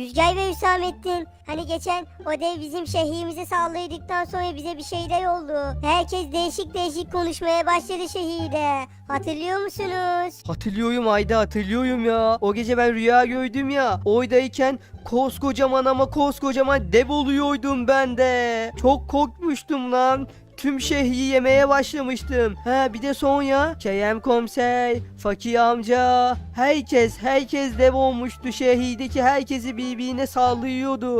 Rüzgar ve Hüsamettin hani geçen o dev bizim şehrimizi salladıktan sonra bize bir şeyler oldu. Herkes değişik değişik konuşmaya başladı şehirde. Hatırlıyor musunuz? Hatırlıyorum Ayda hatırlıyorum ya. O gece ben rüya gördüm ya. Oradayken koskocaman ama koskocaman dev oluyordum ben de. Çok korkmuştum lan. Tüm şehri yemeye başlamıştım. Ha bir de sonra Kerem komiser, Fakir amca, herkes herkes dev olmuştu. Şehirdeki herkesi birbirine sallıyordu.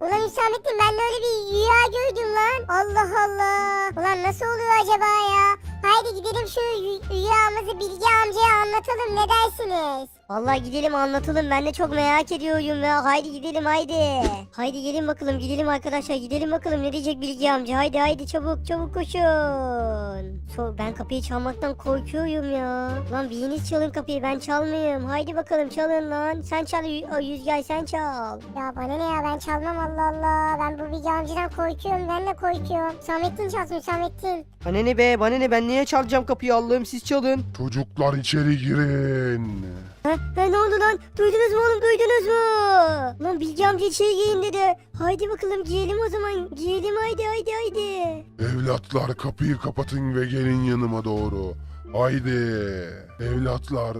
Ulan Hüsamettin ben de öyle bir rüya gördüm lan. Allah Allah. Ulan nasıl oluyor acaba ya? Haydi gidelim şu rü- rüyamızı Bilge amcaya anlatalım ne dersiniz? Vallahi gidelim anlatalım ben de çok merak ediyorum ya. Haydi gidelim haydi. Haydi gelin bakalım gidelim arkadaşlar gidelim bakalım ne diyecek Bilge amca. Haydi haydi çabuk çabuk koşun. So, ben kapıyı çalmaktan korkuyorum ya. Lan biriniz çalın kapıyı ben çalmayayım. Haydi bakalım çalın lan. Sen çal Yüzgay sen çal. Ya bana ne ya ben çalmam Allah Allah. Ben bu bilgi amcadan korkuyorum ben de korkuyorum. Hüsamettin çalsın Hüsamettin. Bana ne be bana ne ben niye çalacağım kapıyı Allah'ım siz çalın. Çocuklar içeri girin. Ha, ha, ne oldu lan? Duydunuz mu oğlum duydunuz mu? Lan Bilge amca içeri giyin dedi. Haydi bakalım giyelim o zaman. Giyelim haydi haydi haydi. Evlatlar kapıyı kapatın ve gelin yanıma doğru. Haydi. Evlatlar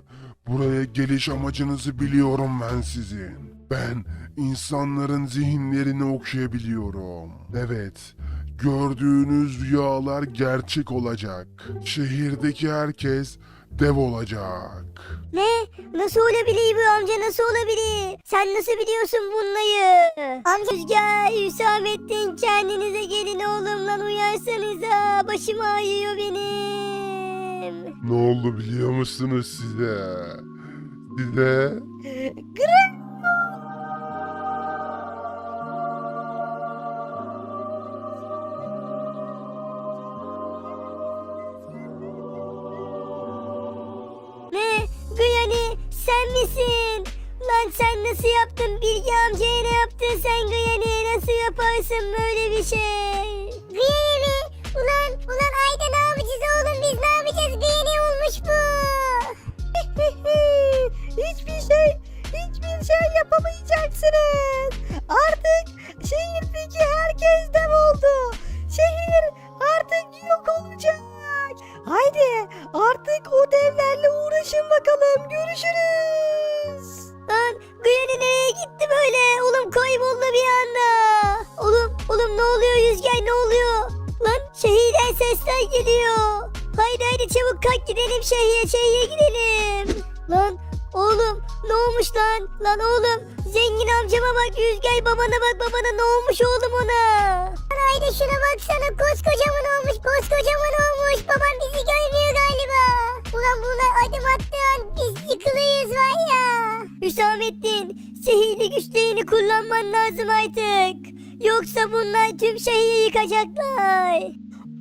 buraya geliş amacınızı biliyorum ben sizin. Ben insanların zihinlerini okuyabiliyorum. Evet. Gördüğünüz rüyalar gerçek olacak. Şehirdeki herkes dev olacak. Ne? Nasıl olabilir bu amca nasıl olabilir? Sen nasıl biliyorsun bunları? Amca Rüzgar, Hüsamettin kendinize gelin oğlum lan uyarsanıza. Başım ağrıyor benim. Ne oldu biliyor musunuz size? Size Ne? Misin? Lan sen nasıl yaptın? Bilge amcaya ne yaptın sen Gıyani? Nasıl yaparsın böyle bir şey? Gıyeni mi? Ulan ulan Ayda ne yapacağız oğlum biz ne yapacağız? Gıyeni olmuş bu. hiçbir şey, hiçbir şey yapamayacaksınız. Artık şehirdeki herkes dev oldu. Şehir artık yok olacak. Haydi artık o devlerle uğraşın bakalım. Görüşürüz. Gıyani nereye gitti böyle? Oğlum kayboldu bir anda. Oğlum, oğlum ne oluyor Yüzgen ne oluyor? Lan şehirden sesler geliyor. Haydi haydi çabuk kalk gidelim şehire şehire gidelim. Lan oğlum ne olmuş lan? Lan oğlum zengin amcama bak Yüzgay babana bak babana ne olmuş oğlum ona? Ayda şuna baksana koskocaman olmuş koskocaman olmuş. Babam bizi görmüyor galiba. Ulan bunlar adım attı an biz yıkılıyız var ya. Hüsamettin sihirli güçlerini kullanman lazım artık. Yoksa bunlar tüm şehri yıkacaklar.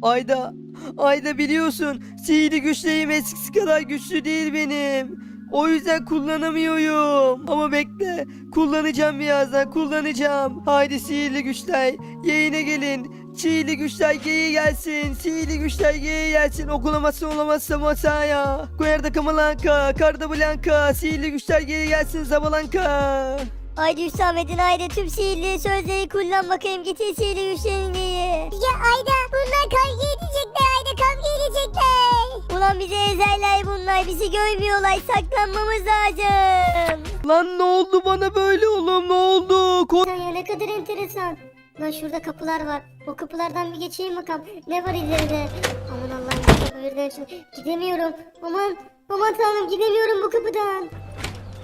Ayda, Ayda biliyorsun sihirli güçlerim eskisi kadar güçlü değil benim. O yüzden kullanamıyorum. Ama bekle, kullanacağım birazdan, kullanacağım. Haydi sihirli güçler, yayına gelin. Sihirli güçler geri gelsin, sihirli güçler geri gelsin. Okulamazsa olamazsa masaya. Guerda Kamalanka, Karda Blanca, sihirli güçler geri gelsin Zabalanka. Haydi Hüsamettin haydi tüm sihirli sözleri kullan bakayım getir sihirli güçlerini. Ya Ayda bunlar kavga edecekler Ayda kavga edecekler. Ulan bizi ezerler bunlar bizi görmüyorlar saklanmamız lazım. Lan ne oldu bana böyle oğlum ne oldu? Ko- Ya ne kadar enteresan. Lan şurada kapılar var. O kapılardan bir geçeyim bakalım. Ne var ileride? Aman Allah'ım birden açıldı. Gidemiyorum. Aman aman tanrım gidemiyorum bu kapıdan.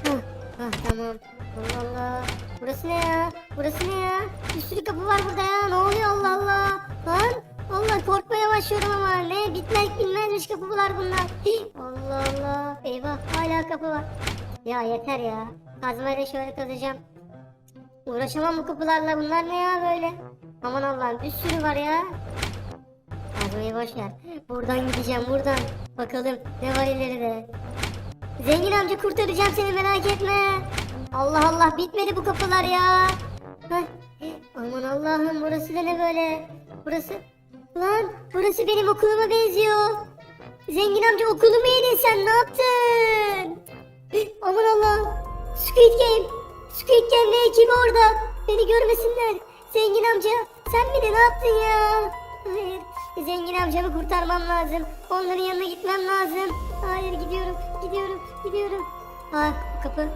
Hah, hah tamam. Allah Allah. Burası ne ya? Burası ne ya? Bir sürü kapı var burada ya. Ne oluyor Allah Allah. Lan Allah korkmaya başlıyorum ama ne bitmek bilmezmiş kapılar bunlar. Allah Allah. Eyvah hala kapı var. Ya yeter ya. Kazmayla şöyle kazacağım. Uğraşamam bu kapılarla bunlar ne ya böyle? Aman Allah'ım bir sürü var ya. Kazmayı boş ver. Buradan gideceğim buradan. Bakalım ne var ileride. Zengin amca kurtaracağım seni merak etme. Allah Allah bitmedi bu kapılar ya. Heh. Aman Allah'ım burası da ne böyle? Burası... Lan burası benim okuluma benziyor. Zengin amca okulumu yedin sen ne yaptın? Aman Allah'ım. Squid Game. Squid ve ekibi orada. Beni görmesinler. Zengin amca sen bir de ne yaptın ya? Hayır. Zengin amcamı kurtarmam lazım. Onların yanına gitmem lazım. Hayır gidiyorum. Gidiyorum. Gidiyorum. Ha kapı.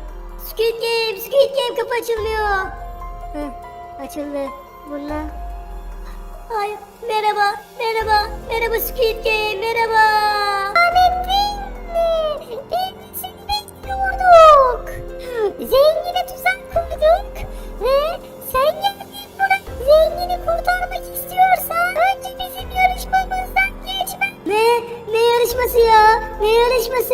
Squid Game. Squid Game kapı açılmıyor. Heh, açıldı. Bununla. Hayır. Merhaba. Merhaba. Merhaba Squid Game. Merhaba. Ahmettin. Biz seni bekliyorduk. Zengine tuzak kurduk. Ve sen geldin buraya. Zengini kurtarmak istiyorsan önce bizim yarışmamızdan geçmen. Ne? Ne yarışması ya? Ne yarışması?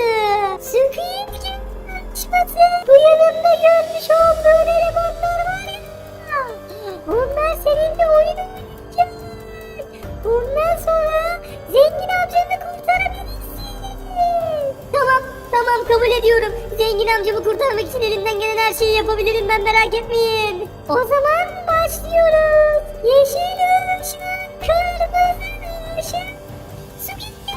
Squid Game yarışması. Bu yanımda görmüş olduğun elemanlar var ya. Onlar seninle oyun oynayacak. Bundan sonra zengin amcanı kurtarabilirsin. Tamam, tamam kabul ediyorum. Zengin amcamı kurtarmak için elimden gelen her şeyi yapabilirim ben merak etmeyin. O zaman başlıyoruz. Yeşil ışık, kırmızı ışık. Su gitti.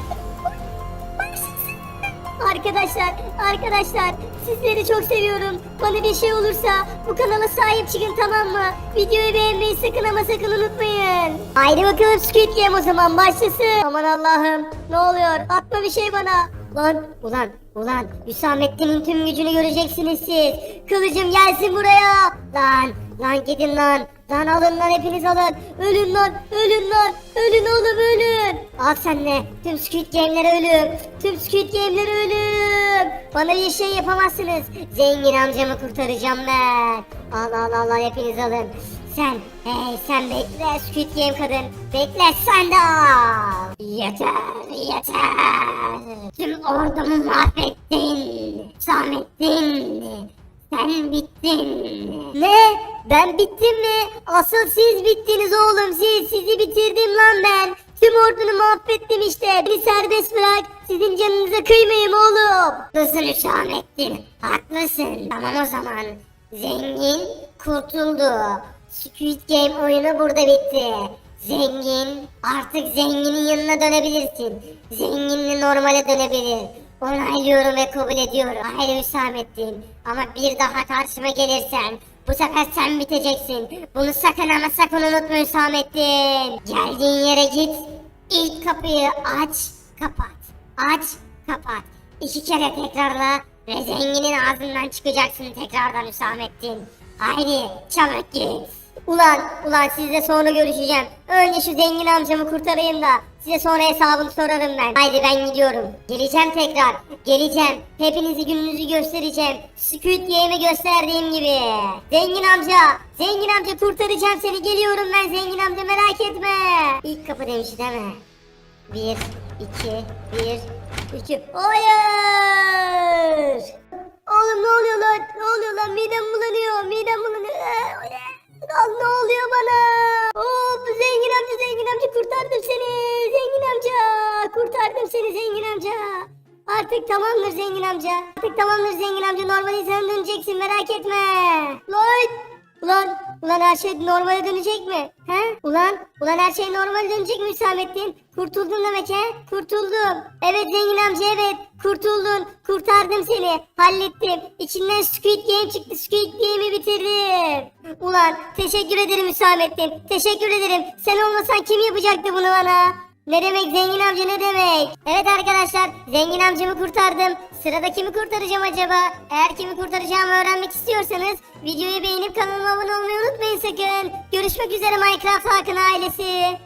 Arkadaşlar, arkadaşlar sizleri çok seviyorum. Bana bir şey olursa bu kanala sahip çıkın tamam mı? Videoyu beğenmeyi sakın ama sakın unutmayın. Haydi bakalım Squid Game o zaman başlasın. Aman Allah'ım ne oluyor? Atma bir şey bana. Lan ulan ulan Hüsamettin'in tüm gücünü göreceksiniz siz. Kılıcım gelsin buraya. Lan lan gidin lan. Lan alın lan hepiniz alın. Ölün lan ölün lan. Ölün oğlum ölün. Al sen de. Tüm Squid Game'lere ölüm. Tüm Squid Game'lere ölüm. Bana bir şey yapamazsınız. Zengin amcamı kurtaracağım ben. Al al al al hepiniz alın. Sen, hey sen bekle Squid Game kadın. Bekle sen de al. Yeter, yeter. Tüm ordumu mahvettin. Samettin. Sen bittin. Ne? Ben bittim mi? Asıl siz bittiniz oğlum siz. Sizi bitirdim lan ben. Tüm ordunu mahvettim işte. Beni serbest bırak. Sizin canınıza kıymayayım oğlum. Haklısın Hüsamettin. Haklısın. Tamam o zaman. Zengin kurtuldu. Squid Game oyunu burada bitti. Zengin artık zenginin yanına dönebilirsin. Zenginle normale dönebilir. Onaylıyorum ve kabul ediyorum. Hayır Hüsamettin. Ama bir daha karşıma gelirsen bu sefer sen biteceksin. Bunu sakın ama sakın unutma Hüsamettin. Geldiğin yere git. İlk kapıyı aç, kapat. Aç, kapat. İki kere tekrarla ve zenginin ağzından çıkacaksın tekrardan Hüsamettin. Haydi çabuk git. Ulan, ulan sizle sonra görüşeceğim. Önce şu zengin amcamı kurtarayım da size sonra hesabını sorarım ben. Haydi ben gidiyorum. Geleceğim tekrar. Geleceğim. Hepinizi gününüzü göstereceğim. Squid Game'i gösterdiğim gibi. Zengin amca, zengin amca kurtaracağım seni. Geliyorum ben zengin amca merak etme. İlk kapı demişti değil mi? Bir, iki, bir, iki. Hayır! Artık tamamdır zengin amca. Artık tamamdır zengin amca. Normal insana döneceksin merak etme. Lan Ulan, ulan her şey normale dönecek mi? He? Ulan, ulan her şey normale dönecek mi Hüsamettin? Kurtuldun demek he? Kurtuldum. Evet zengin amca evet. Kurtuldun. Kurtardım seni. Hallettim. İçinden Squid Game çıktı. Squid Game'i bitirdim. Ulan teşekkür ederim Hüsamettin. Teşekkür ederim. Sen olmasan kim yapacaktı bunu bana? Ne demek zengin amca ne demek? Evet arkadaşlar zengin amcamı kurtardım. Sırada kimi kurtaracağım acaba? Eğer kimi kurtaracağımı öğrenmek istiyorsanız videoyu beğenip kanalıma abone olmayı unutmayın sakın. Görüşmek üzere Minecraft Hakan ailesi.